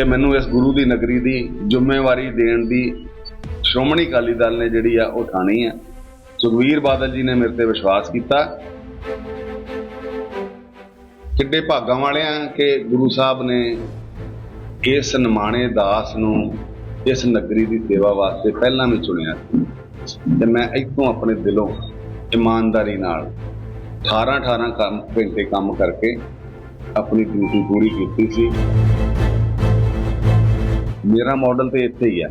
ਕਿ ਮੈਨੂੰ ਇਸ ਗੁਰੂ ਦੀ ਨਗਰੀ ਦੀ ਜ਼ਿੰਮੇਵਾਰੀ ਦੇਣ ਦੀ ਸ਼੍ਰੋਮਣੀ ਅਕਾਲੀ ਦਲ ਨੇ ਜਿਹੜੀ ਆ ਉਹ ਉਠਾਣੀ ਆ। ਸੁਖਵੀਰ ਬਾਦਲ ਜੀ ਨੇ ਮੇਰੇ ਤੇ ਵਿਸ਼ਵਾਸ ਕੀਤਾ। ਕਿੱਡੇ ਭਾਗਾਂ ਵਾਲੇ ਆ ਕਿ ਗੁਰੂ ਸਾਹਿਬ ਨੇ ਇਸ ਨਿਮਾਣੇ ਦਾਸ ਨੂੰ ਇਸ ਨਗਰੀ ਦੀ ਸੇਵਾ ਵਾਸਤੇ ਪਹਿਲਾਂ ਵੀ ਚੁਣਿਆ ਸੀ। ਤੇ ਮੈਂ ਇੱਥੋਂ ਆਪਣੇ ਦਿਲੋਂ ਇਮਾਨਦਾਰੀ ਨਾਲ 18 18 ਕੰਮ ਘੰਟੇ ਕੰਮ ਕਰਕੇ ਆਪਣੀ ਡਿਊਟੀ ਪੂਰੀ ਕੀਤੀ ਸੀ। ਮੇਰਾ ਮਾਡਲ ਤੇ ਇੱਥੇ ਹੀ ਹੈ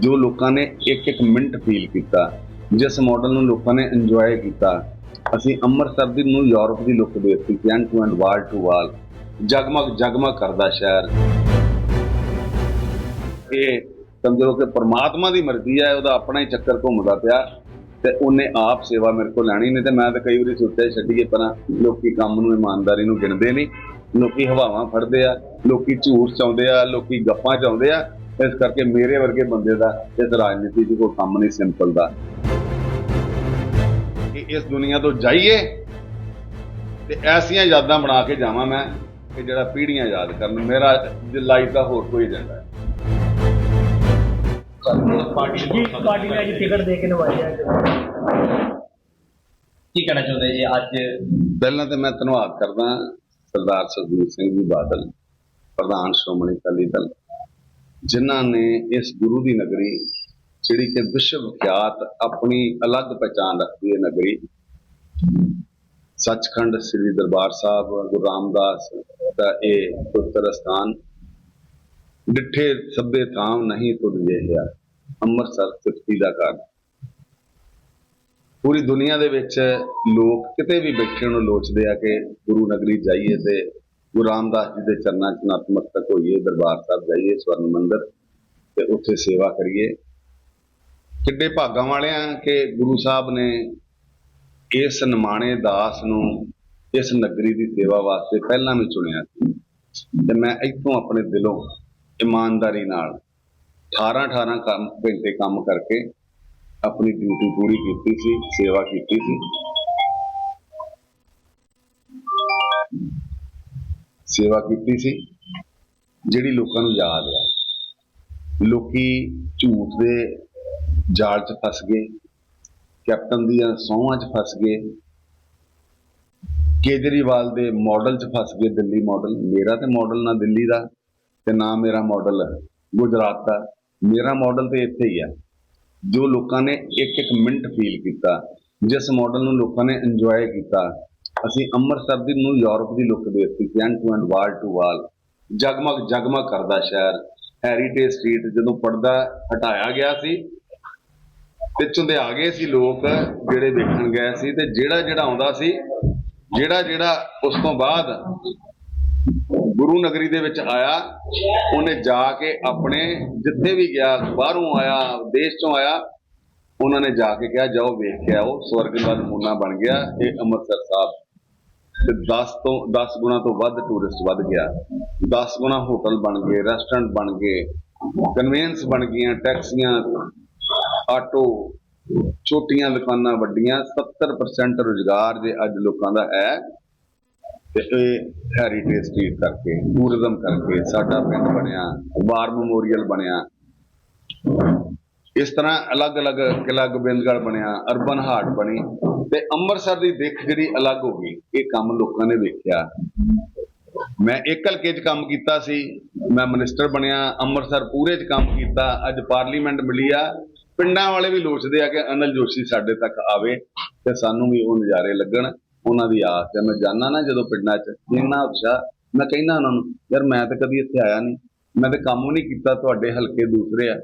ਜੋ ਲੋਕਾਂ ਨੇ ਇੱਕ ਇੱਕ ਮਿੰਟ ਫੀਲ ਕੀਤਾ, ਜਿਸ ਮਾਡਲ ਨੂੰ ਲੋਕਾਂ ਨੇ ਇੰਜੋਏ ਕੀਤਾ, ਅਸੀਂ ਅੰਮ੍ਰਿਤਸਰ ਦੀ ਨੂੰ ਯੂਰਪ ਦੀ ਲੁੱਕ ਦੇ ਦਿੱਤੀ end to end wall to wall ਜਗਮਗ ਜਗਮਗ ਕਰਦਾ ਸ਼ਹਿਰ। ਇਹ ਸਮਝੋ ਕਿ ਪ੍ਰਮਾਤਮਾ ਦੀ ਮਰਜ਼ੀ ਹੈ ਉਹਦਾ ਆਪਣਾ ਹੀ ਚੱਕਰ ਘੁੰਮਦਾ ਪਿਆ ਤੇ ਉਹਨੇ ਆਪ ਸੇਵਾ ਮੇਰੇ ਕੋਲ ਲੈਣੀ, ਨਹੀਂ ਤੇ ਮੈਂ ਤਾਂ ਕਈ ਵਾਰੀ ਸੋਚਿਆ ਛੱਡੀਏ, ਪਰਾਂ ਲੋਕੀ ਕੰਮ ਨੂੰ, ਇਮਾਨਦਾਰੀ ਨੂੰ ਗਿਣਦੇ ਨਹੀਂ। ਲੋਕੀ ਹਵਾਵਾਂ ਫੜਦੇ ਆ ਲੋਕੀ ਝੂਠ ਚਾਉਂਦੇ ਆ ਲੋਕੀ ਗੱਪਾਂ ਚਾਉਂਦੇ ਆ ਇਸ ਕਰਕੇ ਮੇਰੇ ਵਰਗੇ ਬੰਦੇ ਦਾ ਇਸ ਰਾਜਨੀਤੀ 'ਚ ਕੋਈ ਕੰਮ ਨਹੀਂ ਸਿੰਪਲ ਦਾ। ਕਿ ਇਸ ਦੁਨੀਆ ਤੋਂ ਜਾਈਏ ਤੇ ਐਸੀਆਂ ਯਾਦਾਂ ਬਣਾ ਕੇ ਜਾਵਾਂ ਮੈਂ ਕਿ ਜਿਹੜਾ ਪੀੜ੍ਹੀਆਂ ਯਾਦ ਕਰਨ ਮੇਰਾ ਲਾਈਫ ਦਾ ਹੋਰ ਕੋਈ ਏਜੰਡਾ ਹੈ। ਜੀ ਪਾਰਟੀ ਨੇ ਅੱਜ ਟਿਕਟ ਦੇ ਕੇ ਨਵਾਜਿਆ ਕੀ ਕਹਿਣਾ ਚਾਹੁੰਦੇ ਜੀ ਅੱਜ? ਪਹਿਲਾਂ ਤੇ ਮੈਂ ਧੰਨਵਾਦ ਕਰਦਾ ਸਰਦਾਰ ਸੁਖਬੀਰ ਸਿੰਘ ਜੀ ਬਾਦਲ, ਪ੍ਰਧਾਨ ਸ਼੍ਰੋਮਣੀ ਅਕਾਲੀ ਦਲ, ਜਿਨ੍ਹਾਂ ਨੇ ਇਸ ਗੁਰੂ ਦੀ ਨਗਰੀ, ਜਿਹੜੀ ਕਿ ਵਿਸ਼ਵ ਵਿਖਿਆਤ ਆਪਣੀ ਅਲੱਗ ਪਛਾਣ ਰੱਖਦੀ ਹੈ ਨਗਰੀ, ਸੱਚਖੰਡ ਸ੍ਰੀ ਦਰਬਾਰ ਸਾਹਿਬ, ਗੁਰੂ ਰਾਮਦਾਸ ਦਾ ਇਹ ਪੁੱਤਰ ਸਥਾਨ ਡਿੱਠੇ ਸਭੇ ਥਾਮ ਨਹੀਂ ਤੁਧ ਜਿਹਾ ਅੰਮ੍ਰਿਤਸਰ ਸਿਫਤੀ ਦਾ ਘਰ। ਪੂਰੀ ਦੁਨੀਆ ਦੇ ਵਿੱਚ ਲੋਕ ਕਿਤੇ ਵੀ ਬੈਠੇ ਨੂੰ ਲੋਚਦੇ ਆ ਕਿ ਗੁਰੂ ਨਗਰੀ ਜਾਈਏ ਤੇ ਗੁਰੂ ਰਾਮਦਾਸ ਜੀ ਦੇ ਚਰਨਾਂ 'ਚ ਨਤਮਸਤਕ ਹੋਈਏ, ਦਰਬਾਰ ਸਾਹਿਬ ਜਾਈਏ, ਸਵਰਨ ਮੰਦਿਰ ਤੇ ਉੱਥੇ ਸੇਵਾ ਕਰੀਏ। ਕਿੱਡੇ ਭਾਗਾਂ ਵਾਲਿਆਂ ਕਿ ਗੁਰੂ ਸਾਹਿਬ ਨੇ ਇਸ ਨਿਮਾਣੇ ਦਾਸ ਨੂੰ ਇਸ ਨਗਰੀ ਦੀ ਸੇਵਾ ਵਾਸਤੇ ਪਹਿਲਾਂ ਵੀ ਚੁਣਿਆ ਸੀ। ਤੇ ਮੈਂ ਇੱਥੋਂ ਆਪਣੇ ਦਿਲੋਂ ਇਮਾਨਦਾਰੀ ਨਾਲ 18 18 ਕੰਮ ਘੰਟੇ ਕੰਮ ਕਰਕੇ ਆਪਣੀ ਡਿਊਟੀ ਪੂਰੀ ਕੀਤੀ ਸੀ, ਸੇਵਾ ਕੀਤੀ ਸੀ। ਸੇਵਾ ਕੀਤੀ ਸੀ, ਜਿਹੜੀ ਲੋਕਾਂ ਨੂੰ ਯਾਦ ਆ। ਲੋਕੀ ਝੂਠ ਦੇ ਜਾਲ 'ਚ ਫਸ ਗਏ, ਕੈਪਟਨ ਦੀਆਂ ਸੌਹਾਂ 'ਚ ਫਸ ਗਏ, ਕੇਜਰੀਵਾਲ ਦੇ ਮਾਡਲ 'ਚ ਫਸ ਗਏ ਦਿੱਲੀ ਮਾਡਲ ਮੇਰਾ ਤੇ ਮਾਡਲ ਨਾ ਦਿੱਲੀ ਦਾ, ਤੇ ਨਾ ਮੇਰਾ ਮਾਡਲ ਗੁਜਰਾਤ ਦਾ। ਮੇਰਾ ਮਾਡਲ ਤੇ ਇੱਥੇ ਹੀ ਆ। ਜੋ ਲੋਕਾਂ ਨੇ ਇੱਕ ਇੱਕ ਮਿੰਟ ਫੀਲ ਕੀਤਾ, ਜਿਸ ਮਾਡਲ ਨੂੰ ਲੋਕਾਂ ਨੇ ਇੰਜੋਏ ਕੀਤਾ। ਅਸੀਂ ਅੰਮ੍ਰਿਤਸਰ ਦੀ ਨੂੰ ਯੂਰਪ ਦੀ ਲੁੱਕ ਦੇ ਦਿੱਤੀ end to end wall to wall ਜਗਮਗ ਜਗਮਗ ਕਰਦਾ ਸ਼ਹਿਰ ਹੈਰੀਟੇਜ ਸਟਰੀਟ ਜਦੋਂ ਪਰਦਾ ਹਟਾਇਆ ਗਿਆ ਸੀ ਤੇ ਚੁੰਦੇ ਆ ਗਏ ਸੀ ਲੋਕ, ਜਿਹੜੇ ਵੇਖਣ ਗਏ ਸੀ, ਤੇ ਜਿਹੜਾ ਜਿਹੜਾ ਆਉਂਦਾ ਸੀ, ਜਿਹੜਾ ਜਿਹੜਾ ਉਸ ਤੋਂ ਬਾਅਦ ਗੁਰੂ ਨਗਰੀ ਦੇ ਵਿੱਚ ਆਇਆ, ਉਹਨੇ ਜਾ ਕੇ ਆਪਣੇ ਜਿੱਥੇ ਵੀ ਗਿਆ, ਬਾਹਰੋਂ ਆਇਆ ਦੇਸ਼ ਚੋਂ ਆਇਆ, ਉਹਨਾਂ ਨੇ ਜਾ ਕੇ ਕਿਹਾ, ਜਾਓ ਵੇਖ ਕੇ ਆਓ ਸਵਰਗ ਦਾ ਨਮੂਨਾ ਬਣ ਗਿਆ, ਇਹ ਅੰਮ੍ਰਿਤਸਰ ਸਾਹਿਬ। ਤੇ 10 ਤੋਂ 10 ਗੁਣਾ ਤੋਂ ਵੱਧ ਟੂਰਿਸਟ ਵੱਧ ਗਿਆ। 10 ਗੁਣਾ ਹੋਟਲ ਬਣ ਗਏ ਰੈਸਟੋਰੈਂਟ ਬਣ ਗਏ ਕਨਵੈਂਸ ਬਣ ਗਈਆਂ, ਟੈਕਸੀਆਂ, ਆਟੋ, ਛੋਟੀਆਂ ਦੁਕਾਨਾਂ ਵੱਡੀਆਂ 70% ਰੁਜ਼ਗਾਰ ਜੇ ਅੱਜ ਲੋਕਾਂ ਦਾ ਹੈ। ਤੇ ਇਹ ਹੈਰੀਟੇਜ ਸਟਰੀਟ ਕਰਕੇ ਟੂਰਿਜ਼ਮ ਕਰਕੇ ਸਾਡਾ ਪਿੰਡ ਬਣਿਆ, ਵਾਰ ਮੈਮੋਰੀਅਲ ਬਣਿਆ। ਇਸ ਤਰ੍ਹਾਂ ਅਲੱਗ-ਅਲੱਗ ਕਿਲਾ ਗੋਬਿੰਦਗੜ੍ਹ ਬਣਿਆ ਅਰਬਨ ਹਾਰਟ ਬਣੀ ਤੇ ਅੰਮ੍ਰਿਤਸਰ ਦੀ ਦਿੱਖ ਜਿਹੜੀ ਅਲੱਗ ਹੋ ਗਈ, ਇਹ ਕੰਮ ਲੋਕਾਂ ਨੇ ਵੇਖਿਆ। ਮੈਂ ਇੱਕ ਹਲਕੇ 'ਚ ਕੰਮ ਕੀਤਾ ਸੀ, ਮੈਂ ਮਿਨਿਸਟਰ ਬਣਿਆ, ਅੰਮ੍ਰਿਤਸਰ ਪੂਰੇ 'ਚ ਕੰਮ ਕੀਤਾ, ਅੱਜ ਪਾਰਲੀਮੈਂਟ ਮਿਲੀ ਆ। ਪਿੰਡਾਂ ਵਾਲੇ ਵੀ ਲੋਚਦੇ ਆ ਕਿ ਅਨਲ ਜੋਸ਼ੀ ਸਾਡੇ ਤੱਕ ਆਵੇ ਤੇ ਸਾਨੂੰ ਵੀ ਉਹ ਨਜ਼ਾਰੇ ਲੱਗਣ। ਉਹਨਾਂ ਦੀ ਆਸ ਹੈ ਮੈਂ ਜਾਣਾ ਨਾ ਜਦੋਂ ਪਿੰਡਾਂ 'ਚ ਇੰਨਾ ਉਤਸ਼ਾਹ ਮੈਂ ਕਹਿੰਦਾ ਉਹਨਾਂ ਨੂੰ, ਯਾਰ ਮੈਂ ਤਾਂ ਕਦੀ ਇੱਥੇ ਆਇਆ ਨਹੀਂ ਮੈਂ ਤਾਂ ਕੰਮ ਨਹੀਂ ਕੀਤਾ ਤੁਹਾਡੇ ਹਲਕੇ ਦੂਸਰੇ ਆ।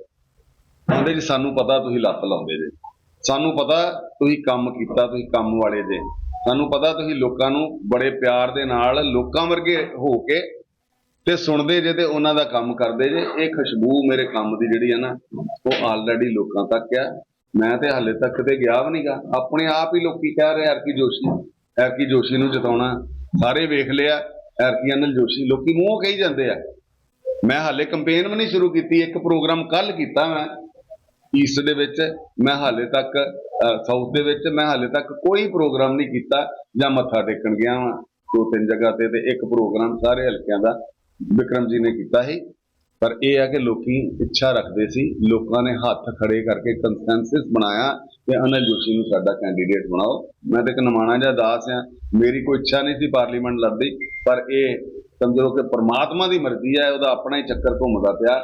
ਕਹਿੰਦੇ ਚ ਸਾਨੂੰ ਪਤਾ ਤੁਸੀਂ ਲੱਤ ਲਾਉਂਦੇ ਜੇ। ਸਾਨੂੰ ਪਤਾ ਤੁਸੀਂ ਕੰਮ ਕੀਤਾ, ਤੁਸੀਂ ਕੰਮ ਵਾਲੇ ਜੇ। ਸਾਨੂੰ ਪਤਾ ਤੁਸੀਂ ਲੋਕਾਂ ਨੂੰ ਬੜੇ ਪਿਆਰ ਦੇ ਨਾਲ ਲੋਕਾਂ ਵਰਗੇ ਹੋ ਕੇ ਤੇ ਸੁਣਦੇ ਜੇ ਤੇ ਉਹਨਾਂ ਦਾ ਕੰਮ ਕਰਦੇ ਜੇ। ਇਹ ਖੁਸ਼ਬੂ ਮੇਰੇ ਕੰਮ ਦੀ ਜਿਹੜੀ ਹੈ ਨਾ, ਉਹ ਆਲਰੇਡੀ ਲੋਕਾਂ ਤੱਕ ਆ। ਮੈਂ ਤੇ ਹਾਲੇ ਤੱਕ ਤੇ ਗਿਆ ਵੀ ਨਹੀਂਗਾ ਆਪਣੇ ਆਪ ਹੀ ਲੋਕੀ ਕਹਿ ਰਹੇ ਐਰਕੀ ਜੋਸ਼ੀ ਐਰਕੀ ਜੋਸ਼ੀ ਨੂੰ ਜਿਤਾਉਣਾ। ਸਾਰੇ ਵੇਖ ਲਿਆ ਐਰਕੀ ਅਨਿਲ ਜੋਸ਼ੀ, ਲੋਕੀ ਮੂੰਹੋਂ ਕਹੀ ਜਾਂਦੇ ਆ। ਮੈਂ ਹਾਲੇ ਕੰਪੇਨ ਵੀ ਨਹੀਂ ਸ਼ੁਰੂ ਕੀਤੀ, ਇੱਕ ਪ੍ਰੋਗਰਾਮ ਕੱਲ ਕੀਤਾ ਮੈਂ ਈਸਟ ਦੇ ਵਿੱਚ। ਮੈਂ ਹਾਲੇ ਤੱਕ ਸਾਊਥ ਦੇ ਵਿੱਚ ਮੈਂ ਹਾਲੇ ਤੱਕ ਕੋਈ ਪ੍ਰੋਗਰਾਮ ਨਹੀਂ ਕੀਤਾ, ਜਾਂ ਮੱਥਾ ਟੇਕਣ ਗਿਆ ਵਾਂ। ਦੋ ਤਿੰਨ ਜਗ੍ਹਾ ਤੇ ਤੇ ਇੱਕ ਪ੍ਰੋਗਰਾਮ ਸਾਰੇ ਹਲਕਿਆਂ ਦਾ, ਵਿਕਰਮ ਜੀ ਨੇ ਕੀਤਾ ਸੀ। ਪਰ ਇਹ ਹੈ ਕਿ ਲੋਕੀ ਇੱਛਾ ਰੱਖਦੇ ਸੀ, ਲੋਕਾਂ ਨੇ ਹੱਥ ਖੜੇ ਕਰਕੇ ਕੰਸੈਂਸਸ ਬਣਾਇਆ ਕਿ ਅਨਿਲ ਜੋਸ਼ੀ ਨੂੰ ਸਾਡਾ ਕੈਂਡੀਡੇਟ ਬਣਾਓ। ਮੈਂ ਤੇ ਇੱਕ ਨਮਾਣਾ ਜਿਹਾ ਦਾਸ ਆ ਮੇਰੀ ਕੋਈ ਇੱਛਾ ਨਹੀਂ ਸੀ ਪਾਰਲੀਮੈਂਟ ਲੜਦੀ, ਪਰ ਇਹ ਸਮਝੋ ਕਿ ਪਰਮਾਤਮਾ ਦੀ ਮਰਜ਼ੀ ਹੈ, ਉਹਦਾ ਆਪਣਾ ਹੀ ਚੱਕਰ ਘੁੰਮਦਾ ਪਿਆ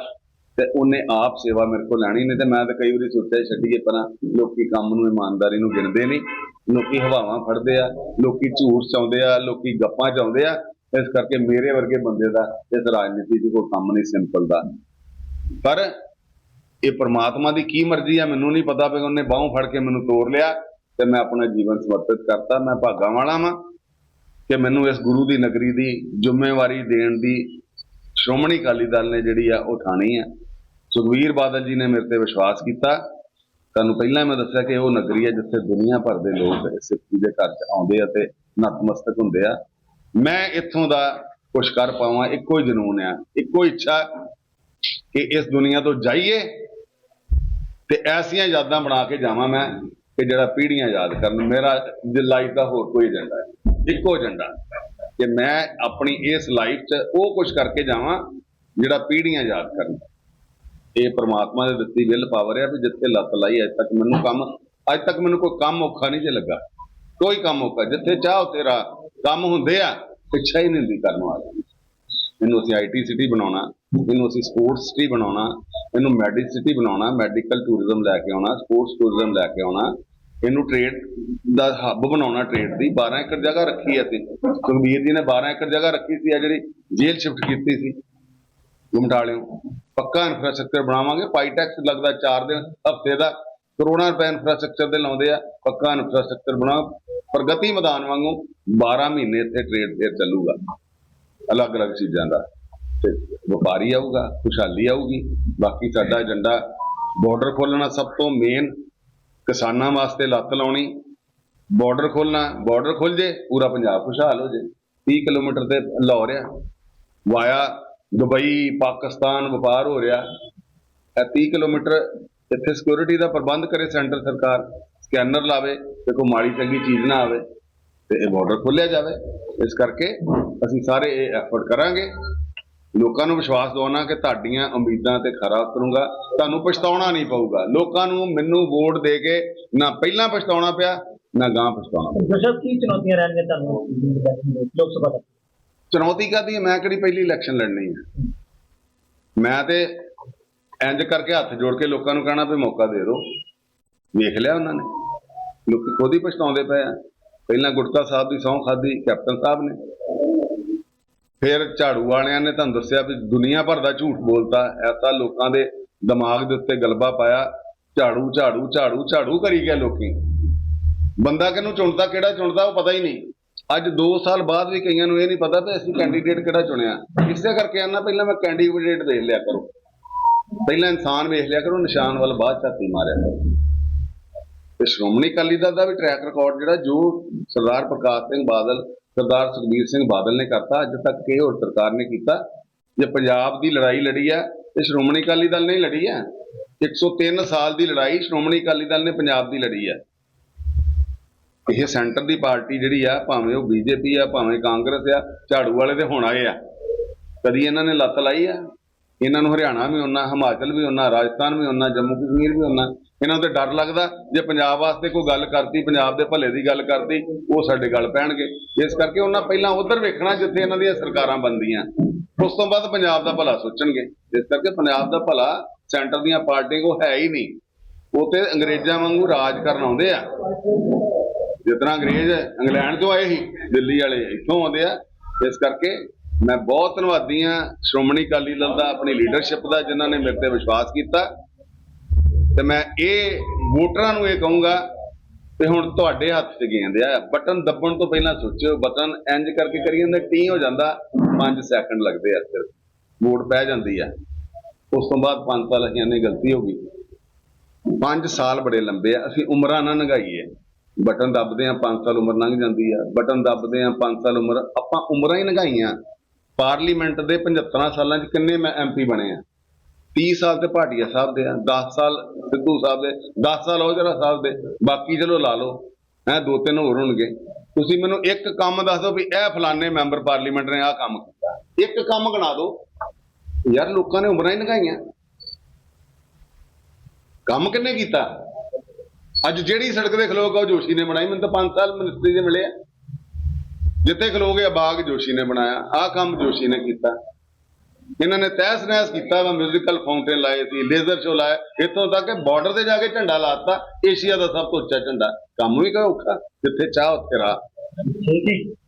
ਤੇ ਉਹਨੇ ਆਪ ਸੇਵਾ ਮੇਰੇ ਕੋਲ ਲੈਣੀ, ਨਹੀਂ ਤੇ ਮੈਂ ਤਾਂ ਕਈ ਵਾਰੀ ਸੋਚਿਆ ਛੱਡੀਏ ਪਰਾਂ, ਲੋਕੀ ਕੰਮ ਨੂੰ, ਇਮਾਨਦਾਰੀ ਨੂੰ ਗਿਣਦੇ ਨਹੀਂ। ਲੋਕੀ ਹਵਾਵਾਂ ਫੜਦੇ ਆ, ਲੋਕੀ ਝੂਠ ਚਾਉਂਦੇ ਆ, ਲੋਕੀ ਗੱਪਾਂ ਚਾਉਂਦੇ ਆ ਇਸ ਕਰਕੇ ਮੇਰੇ ਵਰਗੇ ਬੰਦੇ ਦਾ ਇਸ ਰਾਜਨੀਤੀ 'ਚ ਕੋਈ ਕੰਮ ਨਹੀਂ ਸਿੰਪਲ ਦਾ। ਪਰ ਇਹ ਪ੍ਰਮਾਤਮਾ ਦੀ ਕੀ ਮਰਜ਼ੀ ਆ, ਮੈਨੂੰ ਨਹੀਂ ਪਤਾ ਵੀ ਉਹਨੇ ਬਾਹੋਂ ਫੜ ਕੇ ਮੈਨੂੰ ਤੋੜ ਲਿਆ ਤੇ ਮੈਂ ਆਪਣਾ ਜੀਵਨ ਸਮਰਪਿਤ ਕਰਤਾ, ਮੈਂ ਭਾਗਾ ਵਾਲਾ ਵਾਂ ਕਿ ਮੈਨੂੰ ਇਸ ਗੁਰੂ ਦੀ ਨਗਰੀ ਦੀ ਜ਼ਿੰਮੇਵਾਰੀ ਦੇਣ ਦੀ ਸ਼੍ਰੋਮਣੀ ਅਕਾਲੀ ਦਲ ਨੇ ਜਿਹੜੀ ਆ, ਉਹ ਠਾਣੀ ਆ। ਸੁਖਵੀਰ ਬਾਦਲ ਜੀ ਨੇ ਮੇਰੇ ਤੇ ਵਿਸ਼ਵਾਸ ਕੀਤਾ। ਤੁਹਾਨੂੰ ਪਹਿਲਾਂ ਮੈਂ ਦੱਸਿਆ ਕਿ ਉਹ ਨਗਰੀ ਹੈ ਜਿੱਥੇ ਦੁਨੀਆ ਭਰ ਦੇ ਲੋਕ ਸਿੱਖੀ ਦੇ ਘਰ 'ਚ ਆਉਂਦੇ ਆ ਤੇ ਨਤਮਸਤਕ ਹੁੰਦੇ ਆ। ਮੈਂ ਇੱਥੋਂ ਦਾ ਕੁਝ ਕਰ ਪਾਵਾਂ, ਇੱਕੋ ਹੀ ਜਨੂਨ ਆ, ਇੱਕੋ ਇੱਛਾ ਕਿ ਇਸ ਦੁਨੀਆ ਤੋਂ ਜਾਈਏ ਤੇ ਐਸੀਆਂ ਯਾਦਾਂ ਬਣਾ ਕੇ ਜਾਵਾਂ ਮੈਂ ਕਿ ਜਿਹੜਾ ਪੀੜ੍ਹੀਆਂ ਯਾਦ ਕਰਨ, ਮੇਰਾ ਲਾਈਫ ਦਾ ਹੋਰ ਕੋਈ ਏਜੰਡਾ ਨਹੀਂ, ਇੱਕੋ ਏਜੰਡਾ। ਕਿ ਮੈਂ ਆਪਣੀ ਇਸ ਲਾਈਫ 'ਚ ਉਹ ਕੁਝ ਕਰਕੇ ਜਾਵਾਂ ਜਿਹੜਾ ਪੀੜ੍ਹੀਆਂ ਯਾਦ ਕਰਨ। ਇਹ ਪ੍ਰਮਾਤਮਾ ਦੇ ਦਿੱਤੀ ਵਿਲ ਪਾਵਰ ਹੈ ਵੀ ਜਿੱਥੇ ਲੱਤ ਲਾਈ, ਅੱਜ ਤੱਕ ਮੈਨੂੰ ਕੰਮ, ਅੱਜ ਤੱਕ ਮੈਨੂੰ ਕੋਈ ਕੰਮ ਔਖਾ ਨਹੀਂ ਜੇ ਲੱਗਾ। ਕੋਈ ਕੰਮ ਔਖਾ, ਜਿੱਥੇ ਚਾਹ ਚਾਹੋ ਰਾਹ ਕੰਮ ਹੁੰਦੇ ਆ ਇੱਛਾ ਹੀ ਨਹੀਂ ਹੁੰਦੀ ਕਰਨ ਵਾਲੀ। ਇਹਨੂੰ ਅਸੀਂ ਆਈਟੀ ਸਿਟੀ ਬਣਾਉਣਾ, ਇਹਨੂੰ ਅਸੀਂ ਸਪੋਰਟਸ ਸਿਟੀ ਬਣਾਉਣਾ, ਇਹਨੂੰ ਮੈਡੀਸਿਟੀ ਬਣਾਉਣਾ ਮੈਡੀਕਲ ਟੂਰਿਜ਼ਮ ਲੈ ਕੇ ਆਉਣਾ ਸਪੋਰਟਸ ਟੂਰਿਜ਼ਮ ਲੈ ਕੇ ਆਉਣਾ। ਇਹਨੂੰ ਟ੍ਰੇਡ ਦਾ ਹੱਬ ਬਣਾਉਣਾ ਟ੍ਰੇਡ ਦੀ 12 ਏਕੜ ਜਗ੍ਹਾ ਰੱਖੀ ਹੈ ਤੇ ਸੁਖਬੀਰ ਜੀ ਨੇ 12 ਏਕੜ ਜਗ੍ਹਾ ਰੱਖੀ ਸੀ ਆ, ਜਿਹੜੀ ਜੇਲ੍ਹ ਸ਼ਿਫਟ ਕੀਤੀ ਸੀ। ਗੁਮਟਾਲਿਓ ਪੱਕਾ ਇਨਫਰਾਸਟ੍ਰਕਚਰ ਬਣਾਵਾਂਗੇ। ਪਾਈ ਟੈਕਸ ਲੱਗਦਾ 4 ਦਿਨ, ਹਫ਼ਤੇ ਦਾ। ਕਰੋੜਾਂ ਰੁਪਏ ਇਨਫਰਾਸਟ੍ਰਕਚਰ ਦੇ ਲਾਉਂਦੇ ਆ। ਪੱਕਾ ਇਨਫਰਾਸਟ੍ਰਕਚਰ ਬਣਾ ਪ੍ਰਗਤੀ ਮੈਦਾਨ ਵਾਂਗੂ 12 ਮਹੀਨੇ ਇੱਥੇ ਟ੍ਰੇਡ ਫੇਰ ਚੱਲੂਗਾ। ਅਲੱਗ-ਅਲੱਗ ਚੀਜ਼ਾਂ ਦਾ। ਤੇ ਵਪਾਰੀ ਆਊਗਾ, ਖੁਸ਼ਹਾਲੀ ਆਊਗੀ। ਬਾਕੀ ਸਾਡਾ ਏਜੰਡਾ ਬਾਰਡਰ ਖੋਲਣਾ ਸਭ ਤੋਂ ਮੇਨ ਕਿਸਾਨਾਂ ਵਾਸਤੇ ਲੱਤ ਲਾਉਣੀ। ਬਾਰਡਰ ਖੋਲਣਾ ਬਾਰਡਰ ਖੁੱਲ ਜੇ, ਪੂਰਾ ਪੰਜਾਬ ਖੁਸ਼ਹਾਲ ਹੋ ਜੇ। 30 ਕਿਲੋਮੀਟਰ ਤੇ ਲਾਹੌਰ ਆ। ਵਾਇਆ ਦੁਬਈ, ਪਾਕਿਸਤਾਨ ਵਪਾਰ ਹੋ ਰਿਹਾ। ਇਹ 30 ਕਿਲੋਮੀਟਰ ਇੱਥੇ ਸਿਕਿਉਰਿਟੀ ਦਾ ਪ੍ਰਬੰਧ ਕਰੇ ਸੈਂਟਰ ਸਰਕਾਰ। ਸਕੈਨਰ ਲਾਵੇ ਤੇ ਕੋਈ ਮਾੜੀ ਚੰਗੀ ਚੀਜ਼ ਨਾ ਆਵੇ ਤੇ ਇਹ ਬਾਰਡਰ ਖੋਲਿਆ ਜਾਵੇ। ਇਸ ਕਰਕੇ ਅਸੀਂ ਸਾਰੇ ਇਹ ਐਫਰਟ ਕਰਾਂਗੇ। ਲੋਕਾਂ ਨੂੰ ਵਿਸ਼ਵਾਸ ਦਿਵਾਉਣਾ ਕਿ ਤੁਹਾਡੀਆਂ ਉਮੀਦਾਂ ਤੇ ਖਰਾ ਉਤਰੂੰਗਾ। ਤੁਹਾਨੂੰ ਪਛਤਾਉਣਾ ਨਹੀਂ ਪਊਗਾ। ਲੋਕਾਂ ਨੂੰ ਮੈਨੂੰ ਵੋਟ ਦੇ ਕੇ ਨਾ ਪਹਿਲਾਂ ਪਛਤਾਉਣਾ ਪਿਆ ਨਾ ਗਾਂ ਪਛਤਾਉਣਾ ਜੋਸ਼ਬ ਕੀ ਚੁਣੌਤੀਆਂ ਰਹਿਣਗੀਆਂ ਤੁਹਾਨੂੰ ਲੋਕ ਸਭਾ ਤੱਕ? ਚੁਣੌਤੀ ਕਾਦੀ ਮੈਂ ਕਿਹੜੀ ਪਹਿਲੀ ਇਲੈਕਸ਼ਨ ਲੜਨੀ ਹੈ? ਮੈਂ ਤੇ ਇੰਜ ਕਰਕੇ ਹੱਥ ਜੋੜ ਕੇ ਲੋਕਾਂ ਨੂੰ ਕਹਿਣਾ ਵੀ ਮੌਕਾ ਦੇ ਦਿਓ। ਵੇਖ ਲਿਆ ਉਹਨਾਂ ਨੇ। ਲੋਕੀ ਖੁਦ ਹੀ ਪਛਤਾਉਂਦੇ ਪਏ ਆ। ਪਹਿਲਾਂ ਗੁਟਕਾ ਸਾਹਿਬ ਦੀ ਸਹੁੰ ਖਾਦੀ ਕੈਪਟਨ ਸਾਹਿਬ ਨੇ। ਫਿਰ ਝਾੜੂ ਵਾਲਿਆਂ ਨੇ ਤੁਹਾਨੂੰ ਦੱਸਿਆ ਵੀ ਦੁਨੀਆ ਭਰ ਦਾ ਝੂਠ ਬੋਲਤਾ, ਐਸਾ ਲੋਕਾਂ ਦੇ ਦਿਮਾਗ ਦੇ ਉੱਤੇ ਗਲਬਾ ਪਾਇਆ। ਝਾੜੂ ਝਾੜੂ ਝਾੜੂ ਝਾੜੂ ਕਰੀ ਗਏ ਲੋਕੀ। ਬੰਦਾ ਕਿਹਨੂੰ ਚੁਣਦਾ, ਕਿਹੜਾ ਚੁਣਦਾ ਉਹ ਪਤਾ ਹੀ ਨਹੀਂ। ਅੱਜ 2 ਸਾਲ ਬਾਅਦ ਵੀ ਕਈਆਂ ਨੂੰ ਇਹ ਨਹੀਂ ਪਤਾ ਵੀ ਅਸੀਂ ਕੈਂਡੀਡੇਟ ਕਿਹੜਾ ਚੁਣਿਆ। ਇਸੇ ਕਰਕੇ ਆਨਾ, ਪਹਿਲਾਂ ਮੈਂ ਕੈਂਡੀਡੇਟ ਦੇਖ ਲਿਆ ਕਰੋ। ਪਹਿਲਾਂ ਇਨਸਾਨ ਵੇਖ ਲਿਆ ਕਰੋ, ਨਿਸ਼ਾਨ ਵੱਲ ਬਾਅਦ ਝਾਤੀ ਮਾਰਿਆ ਕਰੋ। ਤੇ ਸ਼੍ਰੋਮਣੀ ਅਕਾਲੀ ਦਲ ਦਾ ਵੀ ਟਰੈਕ ਰਿਕਾਰਡ ਜਿਹੜਾ ਜੋ ਸਰਦਾਰ ਪ੍ਰਕਾਸ਼ ਸਿੰਘ ਬਾਦਲ, ਸਰਦਾਰ ਸੁਖਬੀਰ ਸਿੰਘ ਬਾਦਲ ਨੇ ਕਰਤਾ, ਅੱਜ ਤੱਕ ਕਿਸੇ ਹੋਰ ਸਰਕਾਰ ਨੇ ਕੀਤਾ। ਜੇ ਪੰਜਾਬ ਦੀ ਲੜਾਈ ਲੜੀ ਹੈ, ਤੇ ਸ਼੍ਰੋਮਣੀ ਅਕਾਲੀ ਦਲ ਨੇ ਲੜੀ ਹੈ। 103 ਸਾਲ ਦੀ ਲੜਾਈ ਸ਼੍ਰੋਮਣੀ ਅਕਾਲੀ ਦਲ ਨੇ ਪੰਜਾਬ ਦੀ ਲੜੀ ਹੈ। ਇਹ ਸੈਂਟਰ ਦੀ ਪਾਰਟੀ ਜਿਹੜੀ ਆ, ਭਾਵੇਂ ਉਹ ਬੀਜੇਪੀ ਆ, ਭਾਵੇਂ ਕਾਂਗਰਸ ਆ, ਝਾੜੂ ਵਾਲੇ ਤੇ ਹੁਣ ਆਏ ਆ। ਕਦੀ ਇਹਨਾਂ ਨੇ ਲੱਤ ਲਾਈ ਆ? ਇਹਨਾਂ ਨੂੰ ਹਰਿਆਣਾ ਵੀ ਉਹਨਾਂ ਹਿਮਾਚਲ ਵੀ ਉਹਨਾਂ ਰਾਜਸਥਾਨ ਵੀ ਉਹਨਾਂ ਜੰਮੂ ਕਸ਼ਮੀਰ ਵੀ ਉਹਨਾਂ ਇਹਨਾਂ ਨੂੰ ਤੇ ਡਰ ਲੱਗਦਾ ਜੇ ਪੰਜਾਬ ਵਾਸਤੇ ਕੋਈ ਗੱਲ ਕਰਤੀ, ਪੰਜਾਬ ਦੇ ਭਲੇ ਦੀ ਗੱਲ ਕਰਤੀ, ਉਹ ਸਾਡੇ ਗੱਲ ਪੈਣਗੇ। ਇਸ ਕਰਕੇ ਉਹਨਾਂ ਪਹਿਲਾਂ ਉਧਰ ਵੇਖਣਾ ਜਿੱਥੇ ਇਹਨਾਂ ਦੀਆਂ ਸਰਕਾਰਾਂ ਬਣਦੀਆਂ। ਉਸ ਤੋਂ ਬਾਅਦ ਪੰਜਾਬ ਦਾ ਭਲਾ ਸੋਚਣਗੇ। ਇਸ ਕਰਕੇ ਪੰਜਾਬ ਦਾ ਭਲਾ ਸੈਂਟਰ ਦੀਆਂ ਪਾਰਟੀਆਂ ਕੋ ਹੈ ਹੀ ਨਹੀਂ। ਉਹ ਤੇ ਅੰਗਰੇਜ਼ਾਂ ਵਾਂਗੂ ਰਾਜ ਕਰਨ ਆਉਂਦੇ ਆ। ਜਿਸ ਤਰ੍ਹਾਂ ਅੰਗਰੇਜ਼ ਇੰਗਲੈਂਡ ਤੋਂ ਆਏ ਸੀ, ਦਿੱਲੀ ਵਾਲੇ ਇੱਥੋਂ ਆਉਂਦੇ ਆ। ਇਸ ਕਰਕੇ ਮੈਂ ਬਹੁਤ ਧੰਨਵਾਦੀ ਆ ਸ਼੍ਰੋਮਣੀ ਅਕਾਲੀ ਦਲ ਦਾ, ਆਪਣੀ ਲੀਡਰਸ਼ਿਪ ਦਾ, ਜਿਨ੍ਹਾਂ ਨੇ ਮੇਰੇ ਤੇ ਵਿਸ਼ਵਾਸ ਕੀਤਾ। ਤੇ ਮੈਂ ਇਹ ਵੋਟਰਾਂ ਨੂੰ ਇਹ ਕਹੂੰਗਾ, ਤੇ ਹੁਣ ਤੁਹਾਡੇ ਹੱਥ 'ਚ ਗੇਂਦ ਆ। ਬਟਨ ਦੱਬਣ ਤੋਂ ਪਹਿਲਾਂ ਸੋਚਿਓ, ਬਟਨ ਇੰਜ ਕਰਕੇ ਕਰੀ ਜਾਂਦਾ ਟੀ ਹੋ ਜਾਂਦਾ 5 ਸੈਕਿੰਡ ਲੱਗਦੇ ਆ ਸਿਰਫ। ਵੋਟ ਪੈ ਜਾਂਦੀ ਆ। ਉਸ ਤੋਂ ਬਾਅਦ 5 ਸਾਲ ਅਸੀਂ ਨੇ ਗਲਤੀ ਹੋ ਗਈ। 5 ਸਾਲ ਬੜੇ ਲੰਬੇ ਆ। ਅਸੀਂ ਉਮਰਾਂ ਨਾ ਨਗਾਈਏ। ਬਟਨ ਦੱਬਦੇ ਆ 5 ਸਾਲ ਉਮਰ ਲੰਘ ਜਾਂਦੀ ਆ। ਬਟਨ ਦੱਬਦੇ ਆ 5 ਸਾਲ ਉਮਰ। ਆਪਾਂ ਉਮਰਾਂ ਹੀ ਨਗਾਈਆਂ। ਪਾਰਲੀਮੈਂਟ ਦੇ 75 ਸਾਲਾਂ 'ਚ ਕਿੰਨੇ ਮੈਂ ਐਮਪੀ ਬਣੇ ਆ? 30 ਸਾਲ ਤੇ ਭਾਟੀਆ ਸਾਹਿਬ ਦੇ ਆ 10 ਸਾਲ ਸਿੱਧੂ ਸਾਹਿਬ ਦੇ 10 ਸਾਲ ਉਹ ਜਿਹੜਾ ਸਾਹਿਬ ਦੇ, ਬਾਕੀ ਚਲੋ ਲਾ ਲਓ, ਹੈ, ਦੋ ਤਿੰਨ ਹੋਰ ਹੋਣਗੇ। ਤੁਸੀਂ ਮੈਨੂੰ ਇੱਕ ਕੰਮ ਦੱਸ ਦਿਓ ਵੀ ਇਹ ਫਲਾਣੇ ਮੈਂਬਰ ਪਾਰਲੀਮੈਂਟ ਨੇ ਆਹ ਕੰਮ ਕੀਤਾ। ਇੱਕ ਕੰਮ ਗਣਾ ਦਿਓ। ਯਾਰ ਲੋਕਾਂ ਨੇ ਉਮਰਾਂ ਹੀ ਲੰਘਾਈਆਂ। ਕੰਮ ਕਿੰਨੇ ਕੀਤਾ? ਅੱਜ ਜਿਹੜੀ ਸੜਕ ਦੇ ਖਲੋਗਾ ਉਹ ਜੋਸ਼ੀ ਨੇ ਬਣਾਈ, ਮੈਨੂੰ ਤਾਂ 5 ਸਾਲ ਮਿਨਿਸਟਰੀ ਦੇ ਮਿਲੇ ਆ। ਜਿੱਥੇ ਖਲੋਗੇ ਬਾਗ ਜੋਸ਼ੀ ਨੇ ਬਣਾਇਆ, ਆਹ ਕੰਮ ਜੋਸ਼ੀ ਨੇ ਕੀਤਾ। ਇਹਨਾਂ ਨੇ ਤਹਿਸ ਨਹਿਸ ਕੀਤਾ ਵਾ ਮਿਊਜ਼ੀਕਲ ਫਾਊਂਟੇਨ ਲਾਏ ਸੀ ਲੇਜ਼ਰ ਸ਼ੋ ਲਾਇਆ। ਇੱਥੋਂ ਤੱਕ ਕਿ ਬਾਰਡਰ ਤੇ ਜਾ ਕੇ ਝੰਡਾ ਲਾਤਾ, ਏਸ਼ੀਆ ਦਾ ਸਭ ਤੋਂ ਉੱਚਾ ਝੰਡਾ। ਕੰਮ ਵੀ ਕਾ ਔਖਾ? ਜਿੱਥੇ ਚਾਹ, ਉੱਥੇ ਰਾਹ। ਠੀਕ ਹੈ